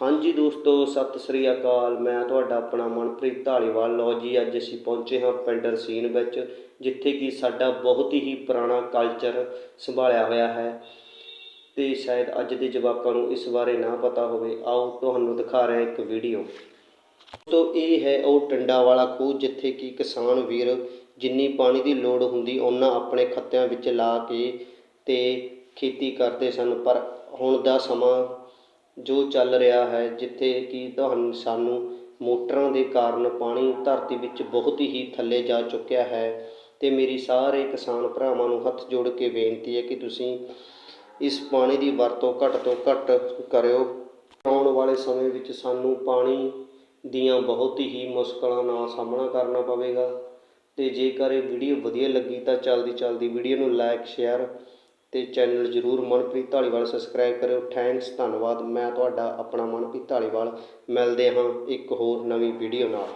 ਹਾਂਜੀ ਦੋਸਤੋ, ਸਤਿ ਸ੍ਰੀ ਅਕਾਲ। ਮੈਂ ਤੁਹਾਡਾ ਆਪਣਾ ਮਨਪ੍ਰੀਤ ਢਾਲੀਵਾਲ ਲੋ ਜੀ, ਅੱਜ ਅਸੀਂ ਪਹੁੰਚੇ ਹਾਂ ਪਿੰਡ ਰਸੀਨ ਵਿੱਚ, ਜਿੱਥੇ ਕਿ ਸਾਡਾ ਬਹੁਤ ਹੀ ਪੁਰਾਣਾ ਕਲਚਰ ਸੰਭਾਲਿਆ ਹੋਇਆ ਹੈ। ਤੇ ਸ਼ਾਇਦ ਅੱਜ ਦੇ ਜਵਾਕਾਂ ਨੂੰ ਇਸ ਬਾਰੇ ਨਾ ਪਤਾ ਹੋਵੇ। ਆਓ, ਤੁਹਾਨੂੰ ਦਿਖਾ ਰਿਹਾ ਇੱਕ ਵੀਡੀਓ ਤੋਂ ਇਹ ਹੈ ਉਹ ਟੰਡਾ ਵਾਲਾ ਖੂਹ, ਜਿੱਥੇ ਕਿ ਕਿਸਾਨ ਵੀਰ ਜਿੰਨੀ ਪਾਣੀ ਦੀ ਲੋੜ ਹੁੰਦੀ, ਉਹਨਾਂ ਆਪਣੇ ਖੱਤਿਆਂ ਵਿੱਚ ਲਾ ਕੇ ਤੇ ਖੇਤੀ ਕਰਦੇ ਸਨ। ਪਰ ਹੁਣ ਦਾ ਸਮਾਂ ਜੋ ਚੱਲ ਰਿਹਾ ਹੈ, ਜਿੱਥੇ ਕਿ ਤੁਹਾਨੂੰ, ਸਾਨੂੰ ਮੋਟਰਾਂ ਦੇ ਕਾਰਨ ਪਾਣੀ ਧਰਤੀ ਵਿੱਚ ਬਹੁਤ ਹੀ ਥੱਲੇ ਜਾ ਚੁੱਕਿਆ ਹੈ। ਅਤੇ ਮੇਰੀ ਸਾਰੇ ਕਿਸਾਨ ਭਰਾਵਾਂ ਨੂੰ ਹੱਥ ਜੋੜ ਕੇ ਬੇਨਤੀ ਹੈ ਕਿ ਤੁਸੀਂ ਇਸ ਪਾਣੀ ਦੀ ਵਰਤੋਂ ਘੱਟ ਤੋਂ ਘੱਟ ਕਰਿਓ। ਆਉਣ ਵਾਲੇ ਸਮੇਂ ਵਿੱਚ ਸਾਨੂੰ ਪਾਣੀ ਦੀਆਂ ਬਹੁਤ ਹੀ ਮੁਸ਼ਕਲਾਂ ਨਾਲ ਸਾਹਮਣਾ ਕਰਨਾ ਪਵੇਗਾ। ਅਤੇ ਜੇਕਰ ਇਹ ਵੀਡੀਓ ਵਧੀਆ ਲੱਗੀ ਤਾਂ ਜਲਦੀ ਜਲਦੀ ਵੀਡੀਓ ਨੂੰ ਲਾਈਕ ਸ਼ੇਅਰ ਅਤੇ ਚੈਨਲ ਜਰੂਰ ਮਨਪ੍ਰੀਤ ਧਾਲੀਵਾਲ ਸਬਸਕ੍ਰਾਈਬ ਕਰਿਓ। ਥੈਂਕਸ ਧੰਨਵਾਦ। ਮੈਂ ਤੁਹਾਡਾ ਆਪਣਾ ਮਨਪ੍ਰੀਤ ਧਾਲੀਵਾਲ ਮਿਲਦੇ ਹਾਂ ਇੱਕ ਹੋਰ ਨਵੀਂ ਵੀਡੀਓ ਨਾਲ।